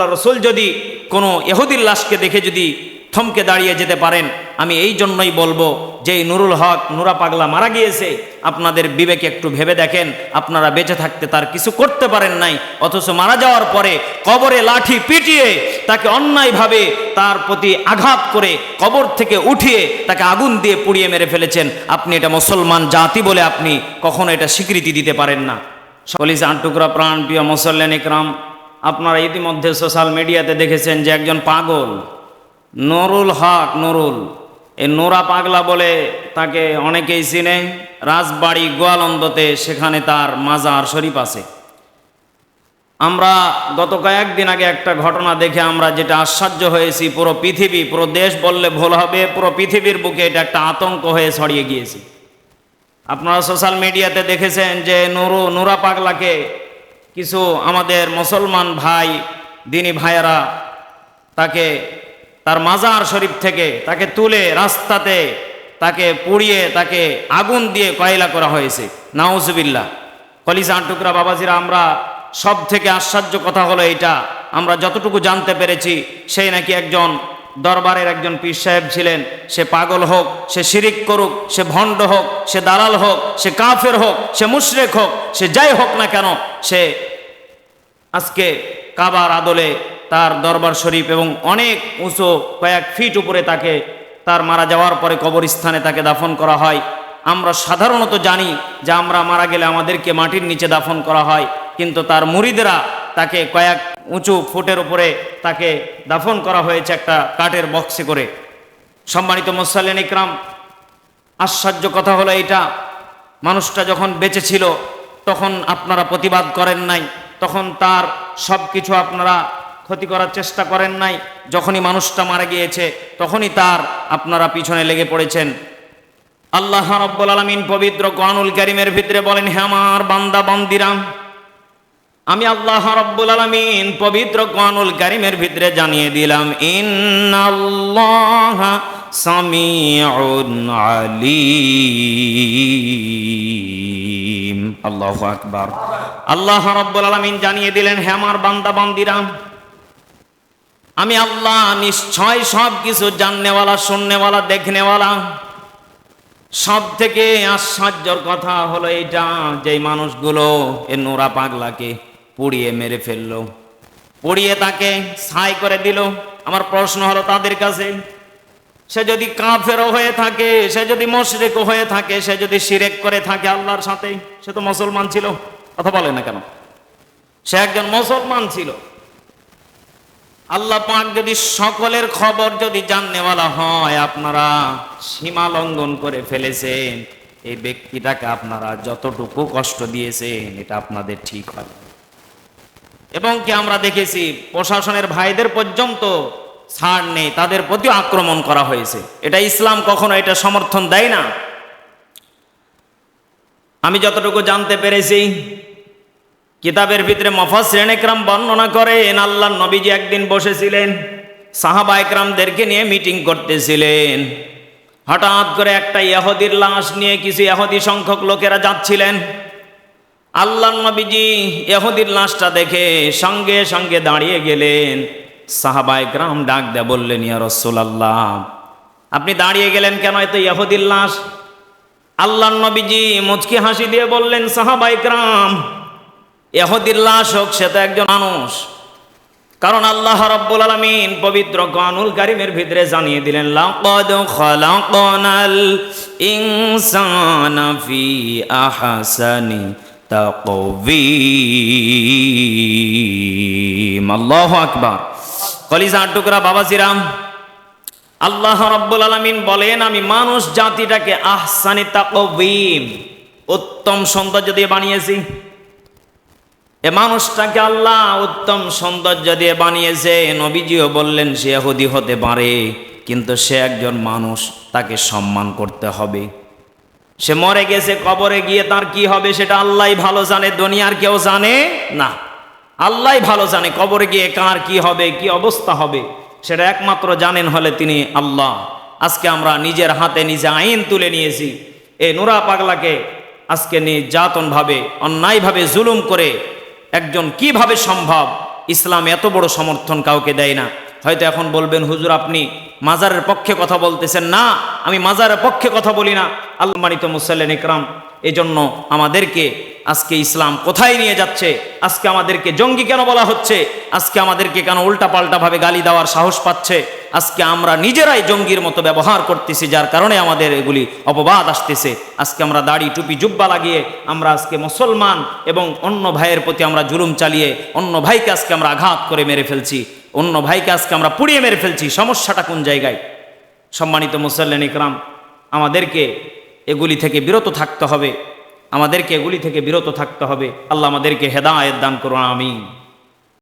আল্লাহ রসুল যদি কোনো এহুদির লাশকে দেখে যদি থমকে দাঁড়িয়ে যেতে পারেন, আমি এই জন্যই বলব যে নুরুল হক নুরা পাগলা মারা গিয়েছে, আপনাদের বিবেকে একটু ভেবে দেখেন, আপনারা বেঁচে থাকতে তার কিছু করতে পারেন নাই, অথচ মারা যাওয়ার পরে কবরে লাঠি পিটিয়ে তাকে অন্যায়ভাবে তার প্রতি আঘাত করে কবর থেকে উঠিয়ে তাকে আগুন দিয়ে পুড়িয়ে মেরে ফেলেছেন। আপনি এটা মুসলমান জাতি বলে আপনি কখনো এটা স্বীকৃতি দিতে পারেন না। সকলিস আটটুকরা প্রাণ প্রিয় মুসল্লেন ইকরাম আপনারা ইতিমধ্যে সোশ্যাল মিডিয়াতে দেখেছেন যে একজন পাগল, নরুল হক নরুল। এই নোরা পাগলা বলে তাকে অনেকেই চিনে, রাজবাড়ি গোয়ালন্দতে সেখানে তার মাজার শরীফ আছে। আমরা গত কয়েকদিন আগে একটা ঘটনা দেখে আমরা যেটা আশ্চর্য হয়েছি, পুরো পৃথিবী, পুরো দেশ বললে ভুল হবে, পুরো পৃথিবীর বুকে এটা একটা আতঙ্ক হয়ে ছড়িয়ে গিয়েছে। আপনারা সোশ্যাল মিডিয়াতে দেখেছেন যে নুরু, নুরা পাগলাকে কিছু আমাদের মুসলমান ভাই, দিনী ভাইয়েরা তাকে তার মাজার শরীফ থেকে তাকে তুলে রাস্তাতে তাকে পুড়িয়ে তাকে আগুন দিয়ে কয়লা করা হয়েছে। নাউজবিল্লা কলিসা টুকরা বাবাজিরা, আমরা সব থেকে আশ্চর্য কথা হলো এটা আমরা যতটুকু জানতে পেরেছি সেই নাকি একজন দরবারের একজন পীর সাহেব ছিলেন। সে পাগল হোক, সে শিরিক করুক, সে ভণ্ড হোক, সে দালাল হোক, সে কাফের হোক, সে মুশরেক হোক, সে যাই হোক না কেন, সে আজকে কাবার আদলে তার দরবার শরীফ এবং অনেক উঁচু কয়েক ফিট উপরে তাকে, তার মারা যাওয়ার পরে কবরস্থানে তাকে দাফন করা হয়। আমরা সাধারণত জানি যে আমরা মারা গেলে আমাদেরকে মাটির নিচে দাফন করা হয়, কিন্তু তার মুরিদরা তাকে কয়েক উঁচু ফুটের উপরে তাকে দাফন করা হয়েছে একটা কাঠের বক্সে করে। সম্মানিত মোসাল্লেন ইকরাম, আশ্চর্য কথা হলো এটা মানুষটা যখন বেঁচে ছিল, তখন আপনারা প্রতিবাদ করেন নাই, তখন তার সব কিছু আপনারা ক্ষতি করার চেষ্টা করেন নাই। যখনই মানুষটা মারা গিয়েছে, তখনই তার আপনারা পিছনে লেগে পড়েছেন। আল্লাহ রব্বুল আলমিন পবিত্র কোরআনুল কারিমের ভিতরে বলেন, হে আমার বান্দা, বান্দিরাম আমি আল্লাহ রব্বুল আলমিন পবিত্র কোরআনুল কারিমের ভিতরে জানিয়ে দিলাম, ইন্নাল্লাহ সামিউন আলিম। আল্লাহু আকবার। আল্লাহ রব্বুল আলমিন জানিয়ে দিলেন, হে আমার বান্দা বান্দিরাম আমি আল্লাহ নিশ্চয় সব কিছু জাননেওয়ালা, শুননেওয়ালা, দেখনেওয়ালা। সব থেকে আশ্চর্যর কথা হলো এইটা যে মানুষগুলো এ নোরা পাগলাকে পুড়িয়ে মেরে ফেলল। পুড়িয়ে তাকে ছাই করে দিল। আমার প্রশ্ন হলো তাদের কাছে, সে যদি কাফেরও হয়ে থাকে, সে যদি মশরেকও হয়ে থাকে, সে যদি শিরেক করে থাকে আল্লাহর সাথে, সে তো মুসলমান ছিল, কথা বলে না কেন? সে একজন মুসলমান ছিল। আল্লাহ পাক যদি সকলের খবর যদি জাননেওয়ালা হয়, আপনারা সীমা লঙ্ঘন করে ফেলেছেন। এই ব্যক্তিটাকে আপনারা যতটুকু কষ্ট দিয়েছেন, এটা আপনাদের ঠিক হয়। এবং কি আমরা দেখেছি, প্রশাসনের ভাইদের পর্যন্ত ছাড় নেই, তাদের প্রতি আক্রমণ করা হয়েছে। এটা ইসলাম কখনো এটা সমর্থন দেয় না। আমি যতটুকু জানতে পেরেছি, কিতাবের ভিতরে মফাসরেন একরাম বর্ণনা করেন আল্লাহ নবীজি একদিন বসেছিলেন, সাহাবা একরামদেরকে নিয়ে মিটিং করতেছিলেন। হঠাৎ করে একটা ইহুদির লাশ নিয়ে কিছু ইহুদি সংখ্যক লোকেরা যাচ্ছিলেন। আল্লাহ নবীজি ইহুদির লাশটা দেখে সঙ্গে সঙ্গে দাঁড়িয়ে গেলেন। সাহাবা একরাম ডাক দেয়া বললেন, ইয়া রসুলাল্লাহ, আপনি দাঁড়িয়ে গেলেন কেন এত ইহুদির লাশ? আল্লাহ নবীজি মুচকি হাসি দিয়ে বললেন সাহাবা একরাম এহদির লাশ হোক, সে তো একজন মানুষ। কারণ আল্লাহ রাব্বুল আলামিন পবিত্র কানুল কারিমের ভিতরে জানিয়ে দিলেন, লাকাদ খালাকনাল ইনসানা ফি আহসানি তাকওয়িম আল্লাহু আকবার। কলিজা টুকরা বাবাজিরাম, আল্লাহ রাব্বুল আলামিন বলেন, আমি মানুষ জাতিটাকে আহসানি তাকওয়িম, উত্তম সৌন্দর্য দিয়ে বানিয়েছি। এ মানুষটাকে আল্লাহ উত্তম সৌন্দর্য দিয়ে বানিয়েছে। নবীজিও বললেন, সে হুদি হতে পারে, কিন্তু সে একজন মানুষ, তাকে সম্মান করতে হবে। সে মরে গেছে, কবরে গিয়ে তার কি হবে সেটা আল্লাহ ভালো জানে, দুনিয়ার কেউ জানে না। আল্লাহ ভালো জানে কবরে গিয়ে কার কি হবে, কি অবস্থা হবে, সেটা একমাত্র জানেন হলে তিনি আল্লাহ। আজকে আমরা নিজের হাতে নিজে আইন তুলে নিয়েছি। এই নোরা পাগলাকে আজকে নির্যাতনভাবে, অন্যায়ভাবে জুলুম করে একজন কীভাবে সম্ভব, ইসলাম এত বড় সমর্থন কাউকে দেয় না। হয়তো এখন বলবেন, হুজুর, আপনি মাজারের পক্ষে কথা বলতেছেন না। আমি মাজারের পক্ষে কথা বলি না। আল্লাহ মানিত মুসাল্লেন ইকরাম এজন্য আমাদেরকে আজকে ইসলাম কোথায় নিয়ে যাচ্ছে? আজকে আমাদেরকে জঙ্গি কেন বলা হচ্ছে? আজকে আমাদেরকে কেন উল্টাপাল্টাভাবে গালি দেওয়ার সাহস পাচ্ছে? আজকে আমরা নিজেরাই জঙ্গির মতো ব্যবহার করতেছি, যার কারণে আমাদের এগুলি অপবাদ আসতেছে। আজকে আমরা দাড়ি, টুপি, জুব্বা লাগিয়ে আমরা আজকে মুসলমান এবং অন্য ভাইয়ের প্রতি আমরা জুলুম চালিয়ে অন্য ভাইকে আজকে আমরা আঘাত করে মেরে ফেলছি। অন্য ভাইকে আজকে আমরা পুড়িয়ে মেরে ফেলছি, সমস্যাটা কোন জায়গায়? সম্মানিত মুসল্লেন ইকরাম, আমাদেরকে এগুলি থেকে বিরত থাকতে হবে, আমাদেরকে এগুলি থেকে বিরত থাকতে হবে। আল্লাহ আমাদেরকে হেদায়েত দান করুন, আমিন।